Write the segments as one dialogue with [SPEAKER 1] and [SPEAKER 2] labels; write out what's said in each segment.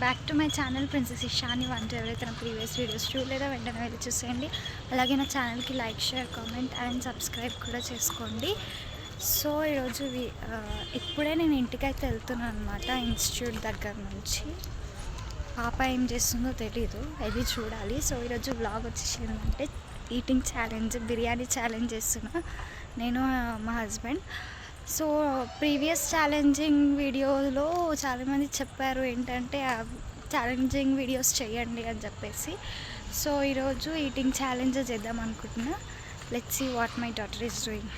[SPEAKER 1] Back to my channel princess Ishani వంట ఎవరైతే నా ప్రీవియస్ వీడియోస్ చూడలేదో వెంటనే వెళ్ళి చూసేయండి. అలాగే నా ఛానల్కి like share comment and subscribe కూడా చేసుకోండి. సో ఈరోజు వి- ఇప్పుడే నేను ఇంటికైతే వెళ్తున్నాను అనమాట ఇన్స్టిట్యూట్ దగ్గర నుంచి. పాప ఏం చేస్తుందో తెలీదు అది చూడాలి. సో ఈరోజు బ్లాగ్ వచ్చేసి ఏంటంటే ఈటింగ్ ఛాలెంజ్ బిర్యానీ ఛాలెంజ్ చేస్తున్నా. నేను మా హస్బెండ్ సో ప్రీవియస్ ఛాలెంజింగ్ వీడియోలో చాలామంది చెప్పారు ఏంటంటే ఛాలెంజింగ్ వీడియోస్ చేయండి అని చెప్పేసి. సో ఈరోజు ఈటింగ్ ఛాలెంజ్ చేద్దాం అనుకుంటున్నా. Let's see what my daughter is doing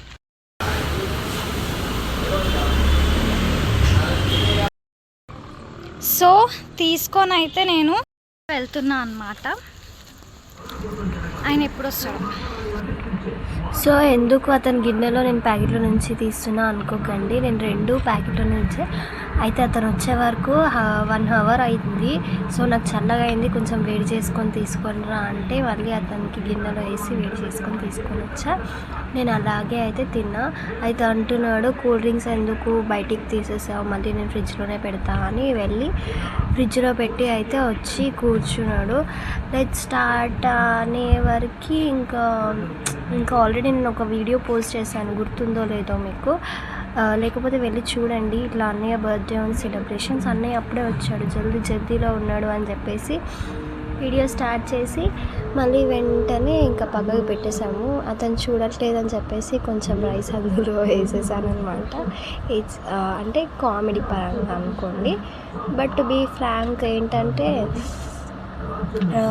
[SPEAKER 1] so తీసుకొని అయితే నేను వెళ్తున్నా అనమాట ఆయన ఎప్పుడు వస్తాడు
[SPEAKER 2] సో ఎందుకు అతని గిన్నెలో నేను ప్యాకెట్లో నుంచి తీస్తున్నా అనుకోకండి. నేను రెండు ప్యాకెట్లో నుంచే. అయితే అతను వచ్చే వరకు వన్ అవర్ అయింది. సో నాకు చల్లగా అయింది. కొంచెం వేడి చేసుకొని తీసుకొని రా అంటే మళ్ళీ అతనికి గిన్నెలో వేసి వేడి చేసుకొని తీసుకొని వచ్చా. నేను అలాగే అయితే తిన్నా. అయితే అంటున్నాడు కూల్ డ్రింక్స్ ఎందుకు బయటికి తీసేసావు? మళ్ళీ నేను ఫ్రిడ్జ్లోనే పెడతా అని వెళ్ళి ఫ్రిడ్జ్లో పెట్టి అయితే వచ్చి కూర్చున్నాడు. లైక్ స్టార్ట్ అనే వరకు ఇంకా ఇంకా ఆల్రెడీ నేను ఒక వీడియో పోస్ట్ చేశాను. గుర్తుందో లేదో మీకు. లేకపోతే వెళ్ళి చూడండి. ఇట్లా అన్నయ్య బర్త్డే ఉంది సెలబ్రేషన్స్. అన్నయ్య అప్పుడే వచ్చాడు. జల్దీ జల్దీలో ఉన్నాడు అని చెప్పేసి వీడియో స్టార్ట్ చేసి మళ్ళీ వెంటనే ఇంకా పక్కకు పెట్టేశాము. అతను చూడట్లేదని చెప్పేసి కొంచెం రైస్ అందులో వేసేసాను అనమాట ఇట్స్ uh, అంటే కామెడీ పరంగా అనుకోండి. బట్ బీ ఫ్రాంక్ ఏంటంటే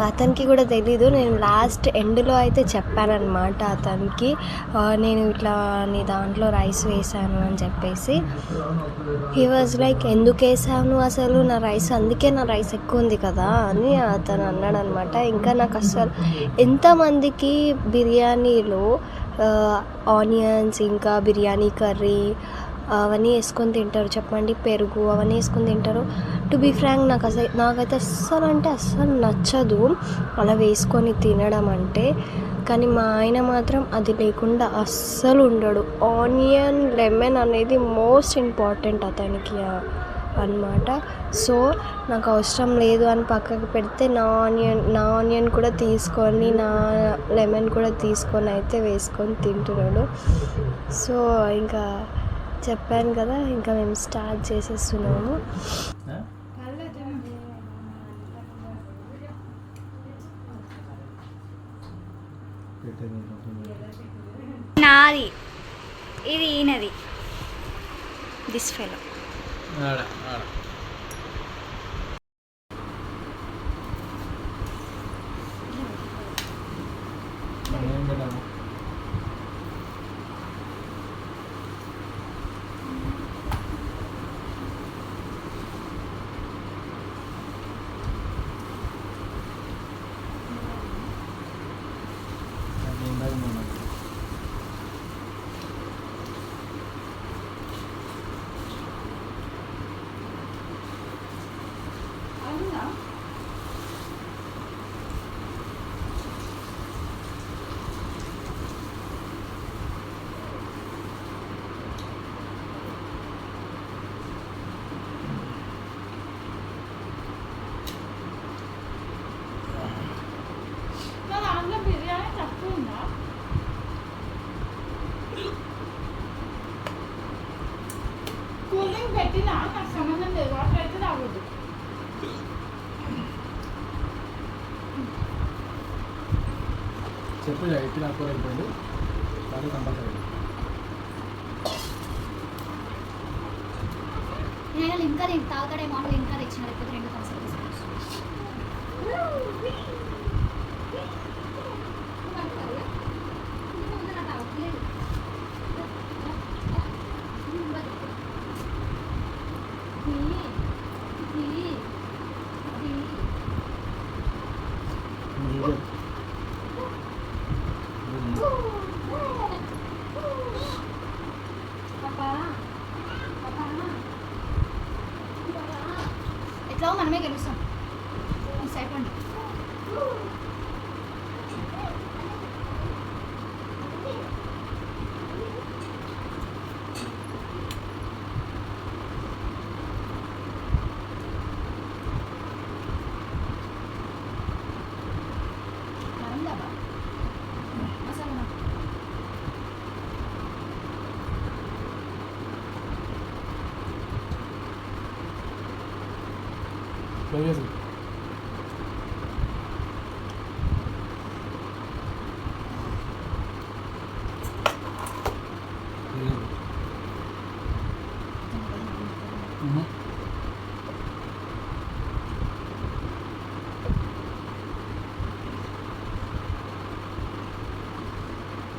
[SPEAKER 2] అతనికి కూడా తెలీదు. నేను లాస్ట్ ఎండ్లో అయితే చెప్పానన్నమాట అతనికి. నేను ఇట్లా నీ దాంట్లో రైస్ వేసాను అని చెప్పేసి. హీ వాజ్ లైక్ ఎందుకు వేసాను అసలు? నా రైస్ అందుకే నా రైస్ ఎక్కువ ఉంది కదా అని అతను అన్నాడు అనమాట ఇంకా నాకు అసలు ఎంతమందికి బిర్యానీలో ఆనియన్స్ ఇంకా బిర్యానీ కర్రీ అవన్నీ వేసుకొని తింటారు. చెప్పండి పెరుగు అవన్నీ వేసుకొని తింటారు. టు బీ ఫ్రాంక్ నాకు అసలు నాకైతే అస్సలు అంటే అస్సలు నచ్చదు అలా వేసుకొని తినడం అంటే. కానీ మా ఆయన మాత్రం అది లేకుండా అస్సలు ఉండడు. ఆనియన్ లెమన్ అనేది మోస్ట్ ఇంపార్టెంట్ అతనికి అనమాట సో నాకు అవసరం లేదు అని పక్కకు పెడితే నా ఆనియన్ నా ఆనియన్ కూడా తీసుకొని నా లెమన్ కూడా తీసుకొని అయితే వేసుకొని తింటున్నాడు. సో ఇంకా చెప్పాను కదా ఇంకా మేము స్టార్ట్ చేసేస్తున్నాము.
[SPEAKER 1] నాది. ఇది ఈయనది. దిస్ ఫెలో
[SPEAKER 3] ఆడ ఆడ మనం ఏం పెట్టాము అది ఇందాక మనం
[SPEAKER 4] నా దాంట్లో బిర్యానీ తక్కువ ఉందా కూల్ డ్రింక్ పెట్టినా నాకు సంబంధం లేదు వాటర్ అయితే తాగొద్దు
[SPEAKER 3] చెప్పు ఎట్టి కానీ కంపల్సరీ
[SPEAKER 5] నేను ఇంకా నేను తాగుతాడేమో అని ఇంకా తెచ్చిన లేకపోతే రెండు కలిసి మనమే గెలుస్తాం
[SPEAKER 3] ఫ్రై చేసి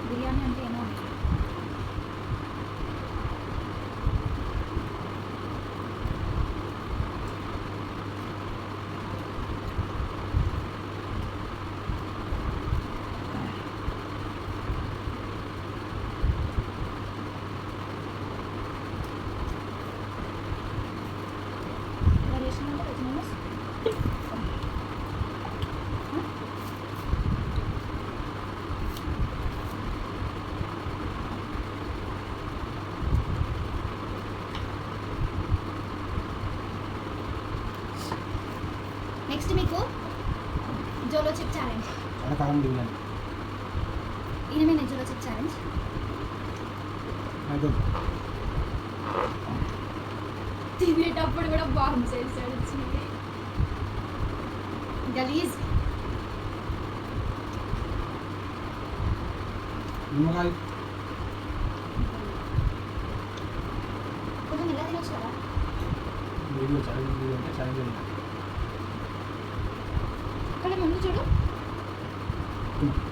[SPEAKER 1] బిర్యానీ అంటే ఏమో ఇలా చేసినామంటే వెజ్ మోమోస్ నెక్స్ట్ మీకు జోలో చిప్ ఛాలెంజ్
[SPEAKER 3] కారం బిర్యానీ
[SPEAKER 1] ఈయనమే జోలో చిప్ ఛాలెంజ్
[SPEAKER 3] అయితే
[SPEAKER 1] తినేటప్పుడు కూడా బాగుంది చేశాడు వచ్చింది గలీజ్.
[SPEAKER 3] నిమ్మకాయ
[SPEAKER 1] కొంచెం మెల్లగా తినొచ్చు కదా
[SPEAKER 3] వీడియో ఛాలెంజ్ వీడియో అంటే ఛాలెంజ్ చేయాలి
[SPEAKER 1] ఇక్కడ ముందు చూడు.
[SPEAKER 3] Дякую.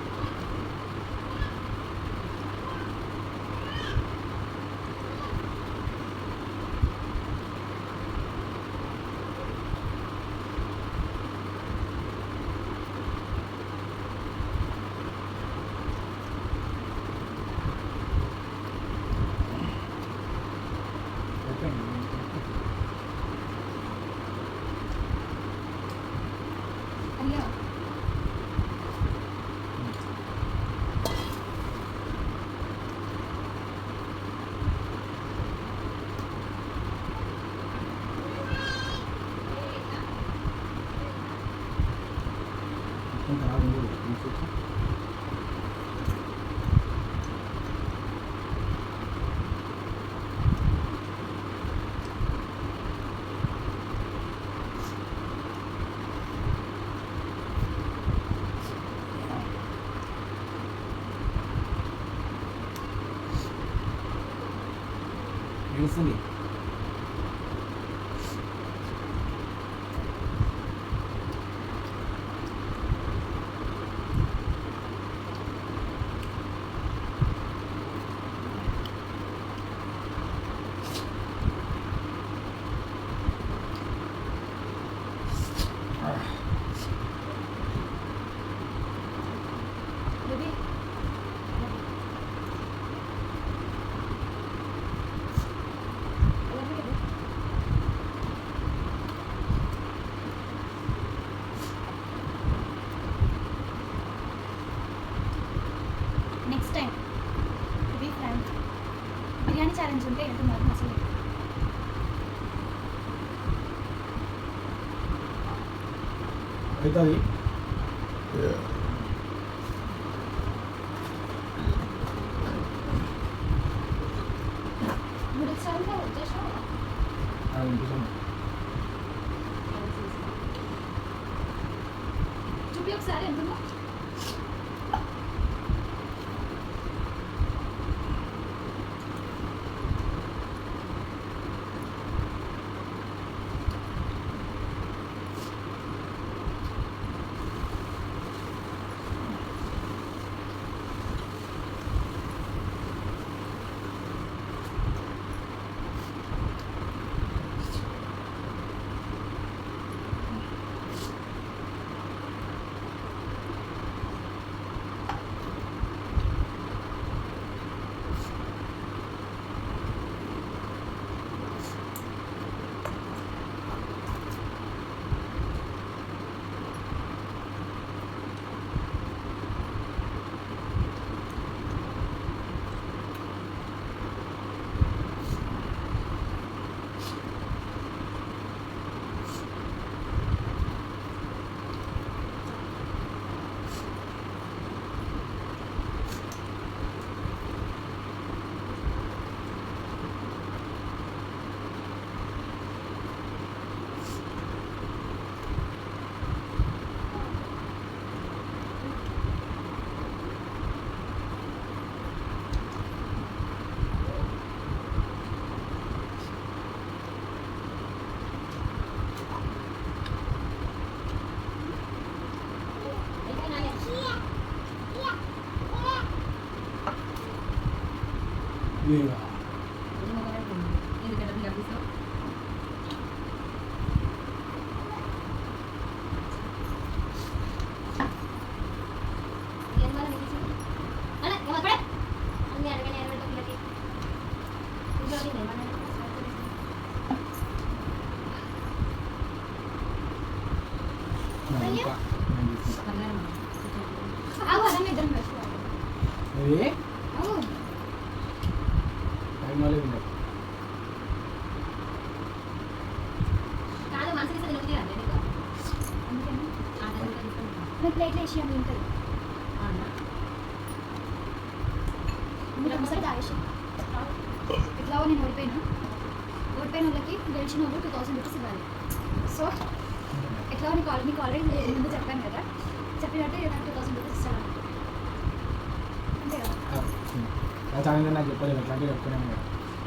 [SPEAKER 3] ఏడుస్తుంది
[SPEAKER 1] baby Italy. Yeah.
[SPEAKER 3] What
[SPEAKER 1] example? Just one.
[SPEAKER 3] I
[SPEAKER 1] will do some.
[SPEAKER 3] ఇక నా ఇంకా నేను తీసుకుంటా.
[SPEAKER 1] ఆగు అదన్న ఇద్దరం వేసుకోవాలి
[SPEAKER 3] ఏది?
[SPEAKER 1] ఆగు
[SPEAKER 3] టైం వాళ్ళే విన్నారు.
[SPEAKER 1] అందుకని నువ్వు ప్లేట్లో వేసి అవి ఉంటుంది మీరు ఒకసారి తాగేసి ఇట్లా నేను ఓడిపోయినా ఓడిపోయిన వాళ్ళకి గెలిచిన వాళ్ళు టూ థౌసండ్ రూపీస్ ఇవ్వాలి సో ఎట్లా నీకు ఆల్రెడీ నీకు ఆల్రెడీ ముందు చెప్పాను కదా చెప్పినట్టు నాకు టూ థౌసండ్ రూపీస్ ఇస్తాను అంతే కదా
[SPEAKER 3] ఆ, ఉమ్. నా ఛానల్ నాకు చెప్పలేదు అట్లాంటివి చెప్తున్నాను కదా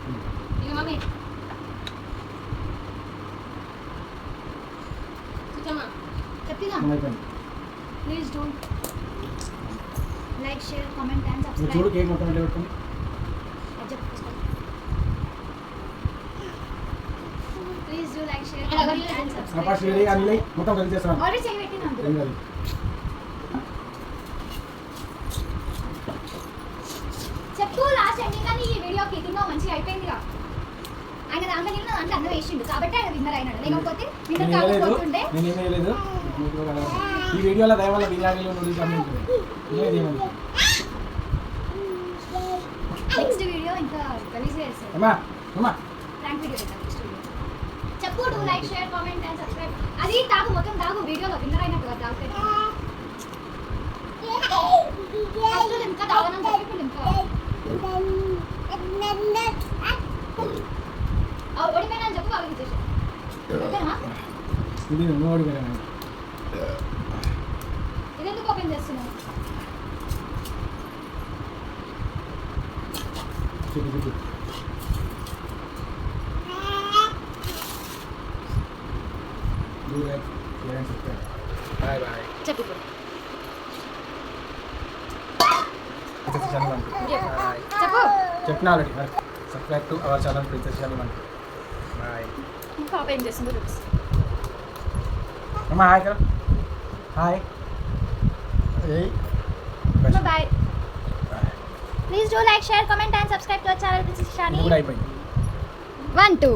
[SPEAKER 3] ఉమ్.
[SPEAKER 1] ఇక మమ్మీ చెప్పినా
[SPEAKER 3] నువ్వు అయిపోయింది
[SPEAKER 1] please don't like share comment and
[SPEAKER 3] నువ్వు చూడు
[SPEAKER 1] సబ్స్క్రైబ్
[SPEAKER 3] కేక్ మొత్తం పెట్టుకుని
[SPEAKER 1] please do like share
[SPEAKER 3] comment and
[SPEAKER 1] subscribe
[SPEAKER 3] వేరే కానీ లే, మొత్తం కలిసి చేస్తున్నాను
[SPEAKER 1] ఆల్రెడీ చేయి పెట్టిన
[SPEAKER 3] ఏం కాదు
[SPEAKER 1] చెప్పు లాస్ట్ ఎండింగ్ కానీ ఈ వీడియో కిటింగ్ మంచిగా అయిపోయిందిగా ఆయన దాంట్లో కింద దాంట్లో అన్న వేసిండు. కాబట్టి ఆయన విన్నర్ అయినాడు. లేకపోతే విన్నర్ కాకపోతుండే.
[SPEAKER 3] ఈ వీడియోలో దయ వల్ల బిర్యానీలు నూడిల్స్ అన్నీ ఉంటుంది ఏది ఏమని
[SPEAKER 1] నెక్స్ట్ వీడియో ఇంకా రిలీజ్
[SPEAKER 3] అమ్మా అమ్మా
[SPEAKER 1] పెట్టాలి నెక్స్ట్ వీడియో చెప్పు do like share comment and subscribe అది తాగు మొత్తం తాగు. వీడియోలో విన్నర్ అయినట్టు కదా తాగు ఇంకా ఇంకా ఆ, ఓడిపోయినా అని చెప్పు బాగా ఇచ్చేసి ఓకేనా
[SPEAKER 3] ఇది నువ్వు ఓడిపోయాను
[SPEAKER 1] ఇది ఎందుకు ఓపెన్ చేస్తున్నావు
[SPEAKER 3] and subscribe. Bye bye.
[SPEAKER 1] చెప్పు. చెప్పు
[SPEAKER 3] చెప్పిన already subscribe to our channel princess Shani Mantu bye
[SPEAKER 1] ఇంకా ఓపెన్ చేస్తుందో చూపిస్తా
[SPEAKER 3] అమ్మ హాయ్ కదా హాయ్ ఏయ్
[SPEAKER 1] bye please do like share comment and subscribe to our channel this is
[SPEAKER 3] ఇది
[SPEAKER 1] షాని
[SPEAKER 3] కూడా అయిపోయింది
[SPEAKER 1] వన్ టూ